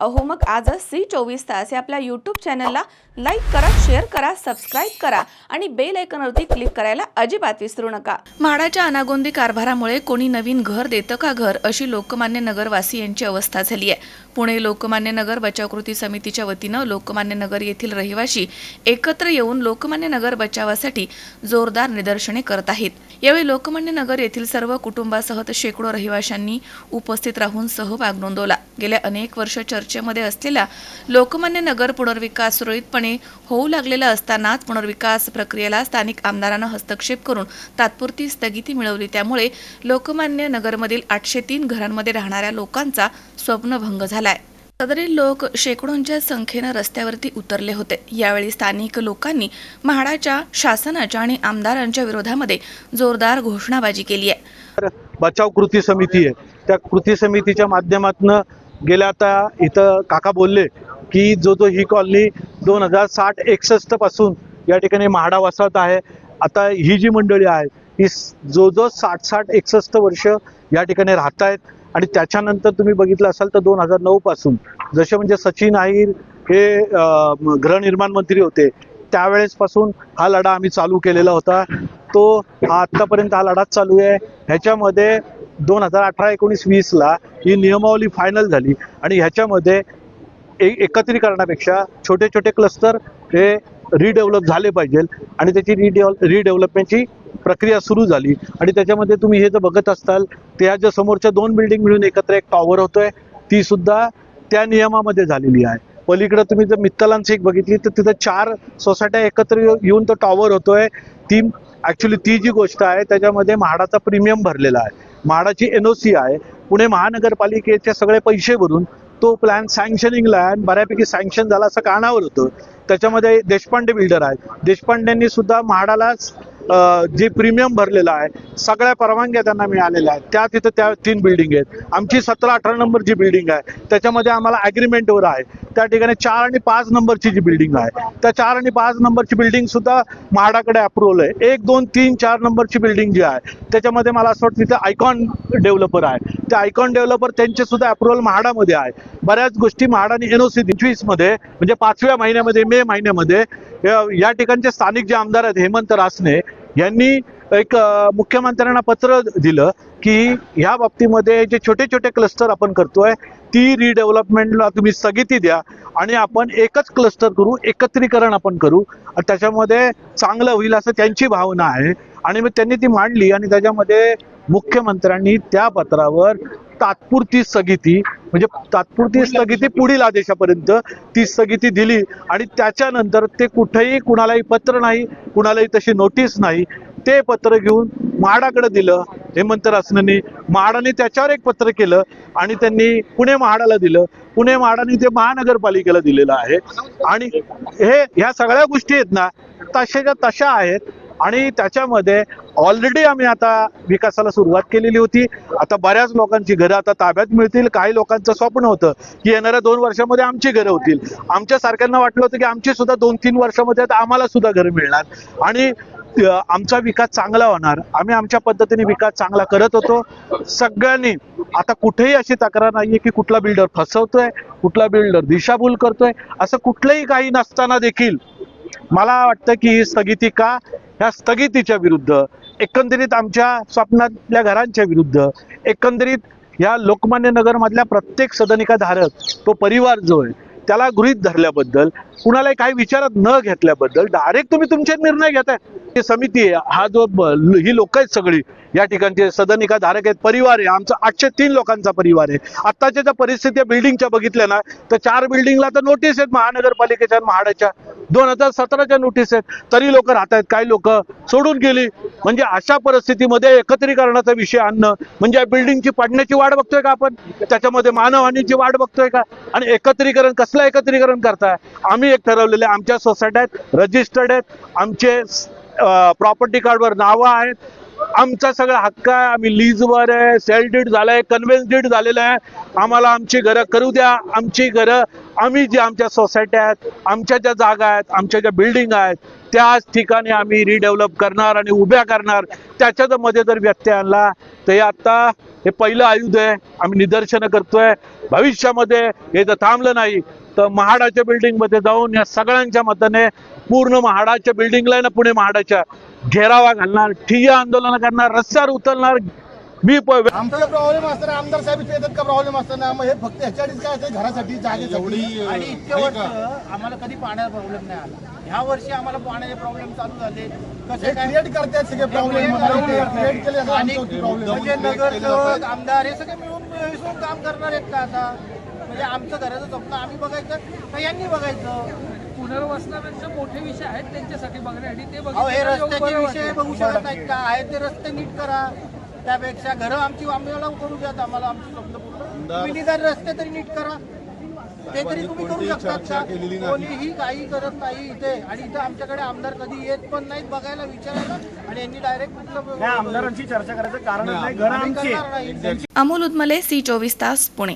अहो मग आजच सी चोवीस तास या आपल्या यूट्यूब चॅनलला लाईक करा शेअर करा सबस्क्राईब करा आणि बेल आयकॉनवरती क्लिक करायला अजिबात विसरू नका. म्हाडाच्या अनागोंदी कारभारामुळे कोणी नवीन घर देतं का घर अशी लोकमान्य नगरवासियांची अवस्था झाली आहे. पुणे लोकमान्य नगर बचाव कृती समितीच्या वतीनं लोकमान्य नगर येथील रहिवाशी एकत्र येऊन लोकमान्य नगर बचावासाठी जोरदार निदर्शने करत आहेत. यावेळी लोकमान्य नगर येथील सर्व कुटुंबासह शेकडो रहिवाशांनी उपस्थित राहून सहभाग नोंदवला. गेल्या अनेक वर्ष चर्चेमध्ये असलेला लोकमान्य नगर पुनर्विकास सुरळीतपणे होऊ लागलेला असतानाच पुनर्विकास प्रक्रियेला स्थानिक आमदारांना हस्तक्षेप करून तात्पुरती स्थगिती मिळवली. त्यामुळे लोकमान्य नगरमधील आठशे तीन घरांमध्ये राहणाऱ्या लोकांचा स्वप्नभंग झालाय. सदरील लोक शेकडोंच्या संख्येनं रस्त्यावरती उतरले होते. यावेळी स्थानिक लोकांनी म्हाडाच्या शासनाच्या आणि आमदारांच्या विरोधामध्ये जोरदार घोषणाबाजी केली आहे. बचाव कृती समिती आहे. त्या कृती समितीच्या माध्यमातून गेल्या आता इथं काका बोलले की जो जो ही कॉलनी दोन हजार साठ एकसष्टपासून या ठिकाणी म्हाडा वसत आहे आता ही जी मंडळी आहे ही जो जो साठ साठ एकसष्ट वर्ष या ठिकाणी राहत आहेत आणि त्याच्यानंतर तुम्ही बघितलं असाल तर दोन हजार नऊ पासून जसे म्हणजे सचिन आहीर हे गृहनिर्माण मंत्री होते त्यावेळेस पासून हा लढा आम्ही चालू केलेला होता. तो हा आत्तापर्यंत हा लढाच चालू आहे. ह्याच्यामध्ये दोन हजार अठरा एकोणीस वीसला ही नियमावली फायनल झाली. आणि ह्याच्यामध्ये ए- एकत्रीकरणापेक्षा छोटे छोटे क्लस्टर हे रिडेव्हलप झाले पाहिजे. आणि त्याची रिडेव रिडेव्हलपमेंटची प्रक्रिया सुरू झाली. आणि त्याच्यामध्ये तुम्ही हे जर बघत असताल त्या ज्या समोरच्या दोन बिल्डिंग मिळून एकत्र एक टॉवर होतोय ती सुद्धा त्या नियमामध्ये झालेली आहे. पलीकडे तुम्ही जर मित्तलांची एक बघितली तर तिथं चार सोसायट्या एकत्र येऊन तो टॉवर होतोय. ती ॲक्च्युली ती जी गोष्ट आहे त्याच्यामध्ये म्हाडाचा प्रीमियम भरलेला आहे. म्हाडाची एनओसी आहे पुणे महानगरपालिकेचे सगळे पैसे भरून तो प्लॅन सँक्शनिंगला आहे आणि बऱ्यापैकी सँक्शन झाला असं कानावर होतं. त्याच्यामध्ये देशपांडे बिल्डर आहेत. देशपांडेंनी सुद्धा म्हाडालाच जे प्रीमियम भरलेलं आहे सगळ्या परवानग्या त्यांना मिळालेल्या आहेत. त्या तिथं त्या तीन बिल्डिंग आहेत. आमची सतरा अठरा नंबर जी बिल्डिंग आहे त्याच्यामध्ये आम्हाला ॲग्रीमेंटवर आहे. त्या ठिकाणी चार आणि पाच नंबरची जी बिल्डिंग आहे त्या चार आणि पाच नंबरची बिल्डिंग सुद्धा म्हाडाकडे अप्रुव्हल आहे. एक दोन तीन चार नंबरची बिल्डिंग जी आहे त्याच्यामध्ये मला असं वाटतं तिथे आयकॉन डेव्हलपर आहे. त्या आयकॉन डेव्हलपर त्यांचे सुद्धा अप्रुव्हल म्हाडामध्ये आहे. बऱ्याच गोष्टी म्हाडाने एनओसी सी मध्ये म्हणजे पाचव्या महिन्यामध्ये मे महिन्यामध्ये या ठिकाणचे स्थानिक जे आमदार आहेत हेमंत रासने यांनी एक मुख्यमंत्र्यांना पत्र दिलं की ह्या बाबतीमध्ये जे छोटे छोटे क्लस्टर आपण करतोय ती रिडेव्हलपमेंटला तुम्ही स्थगिती द्या आणि आपण एकच क्लस्टर करू एकत्रीकरण आपण करू. आणि त्याच्यामध्ये चांगलं होईल असं त्यांची भावना आहे. आणि मग त्यांनी ती मांडली आणि त्याच्यामध्ये मुख्यमंत्र्यांनी त्या पत्रावर तात्पुरती स्थगिती म्हणजे तात्पुरती स्थगिती पुढील आदेशापर्यंत ती स्थगिती दिली. आणि त्याच्यानंतर ते कुठेही कुणालाही पत्र नाही कुणालाही तशी नोटीस नाही. ते पत्र घेऊन म्हाडाकडे दिलं हेमंत रासनेनी. म्हाडाने त्याच्यावर एक पत्र केलं आणि त्यांनी पुणे म्हाडाला दिलं. पुणे म्हाडाने ते महानगरपालिकेला दिलेलं आहे. आणि हे ह्या सगळ्या गोष्टी आहेत ना तशाच्या तशा आहेत. आणि त्याच्यामध्ये ऑलरेडी आम्ही आता विकासाला सुरुवात केलेली होती. आता बऱ्याच लोकांची घरं आता ताब्यात मिळतील. काही लोकांचं स्वप्न होतं की येणाऱ्या दोन वर्षामध्ये आमची घरं होतील. आमच्या सारख्यांना वाटलं होतं की आमची सुद्धा दोन तीन वर्षामध्ये आता आम्हाला सुद्धा घरं मिळणार. आणि आमचा विकास चांगला होणार. आम्ही आमच्या पद्धतीने विकास चांगला करत होतो. सगळ्यांनी आता कुठेही अशी तक्रार नाहीये की कुठला बिल्डर फसवतोय कुठला बिल्डर दिशाभूल करतोय असं कुठलंही काही नसताना देखील मला वाटतं की ही स्थगिती का? ह्या स्थगितीच्या विरुद्ध एकंदरीत आमच्या स्वप्नातल्या घरांच्या विरुद्ध एकंदरीत या लोकमान्य नगरमधल्या प्रत्येक सदनिका धारक तो परिवार जो आहे त्याला गृहीत धरल्याबद्दल कुणालाही काही विचारात न घेतल्याबद्दल डायरेक्ट तुम्ही तुमचे निर्णय घेताय. ही समिती आहे हा जो ही लोक आहेत सगळी या ठिकाणचे सदनिका धारक आहेत परिवार आहे आमचा आठशे तीन लोकांचा परिवार आहे. आत्ताच्या ज्या परिस्थिती बिल्डिंगच्या बघितल्या ना तर चार बिल्डिंगला तर नोटीस आहेत महानगरपालिकेच्या आणि म्हाडाच्या. दोन हजार सतराच्या नोटीस आहेत. तरी लोक राहत आहेत. काही लोक सोडून गेली. म्हणजे अशा परिस्थितीमध्ये एकत्रीकरणाचा विषय आणणं म्हणजे या बिल्डिंगची पडण्याची वाट बघतोय का आपण? त्याच्यामध्ये मानवहानीची वाट बघतोय का? आणि एकत्रीकरण कसलं एकत्रीकरण करताय? आम्ही एक ठरवलेले आमच्या सोसायट्या आहेत रजिस्टर्ड आहेत. आमचे प्रॉपर्टी कार्डवर नावं आहेत. आमचा सगळा हक्क आहे. आम्ही लीजवर आहे. सेल डीड झालाय. कन्व्हेन्स डीड झालेलं आहे. आम्हाला आमची घरं करू द्या. आमची घरं आम्ही जे आमच्या सोसायट्या आहेत आमच्या ज्या जागा आहेत आमच्या ज्या बिल्डिंग आहेत त्याच ठिकाणी आम्ही रिडेव्हलप करणार आणि उभ्या करणार. त्याच्यात मध्ये जर व्यत्यय आणला तर हे आता हे पहिलं आयुध आहे. आम्ही निदर्शनं करतोय. भविष्यामध्ये हे जर थांबलं नाही तर महाडाच्या बिल्डिंगमध्ये जाऊन या सगळ्यांच्या मताने पूर्ण महाडाच्या बिल्डिंगला ना पुणे महाडाच्या घेरावा घालणार ठिय्या आंदोलन करणार रस्त्यावर उतरणार मी आमचा प्रॉब्लेम असताना आमदार साहेब इथे येतात का प्रॉब्लेम असताना मग हे फक्त ह्याच्यासाठीच काय असतं घरासाठी जागेसाठी. आणि इतक्या वर्ष आम्हाला कधी पाण्याचा प्रॉब्लेम नाही आला. ह्या वर्षी आम्हाला पाण्याचे प्रॉब्लेम चालू झाले. हे कसे क्रिएट करतात सगळे प्रॉब्लेम क्रिएट केले आणि म्हणजे नगरसेवक आमदार हे सगळे मिळून मिसळून काम करणार आहेत का आता? म्हणजे आमचं घराचं स्वप्न आम्ही बघायचं का यांनी बघायचं? पुनर्वसनापेक्षा मोठे विषय आहेत त्यांच्यासाठी बघण्यासाठी. ते अहो हे बघितलं रस्त्याचे विषय बघू शकत नाहीत का? आहेत ते रस्ते नीट करा. त्यापेक्षा घरं आमची आम्हाला करू द्यात आम्हाला आमची स्वप्न पूर्ण. तुम्ही निदान रस्ते तरी नीट करा. ते तरी तुम्ही करू शकतात का? कोणीही काही करत नाही इथे. आणि इथे आमच्याकडे आमदार कधी येत पण नाहीत बघायला विचारायला. आणि यांनी डायरेक्ट आमदारांची चर्चा करायचं कारण नाही घर आमची अमोल उदमले सी चोवीस तास पुणे.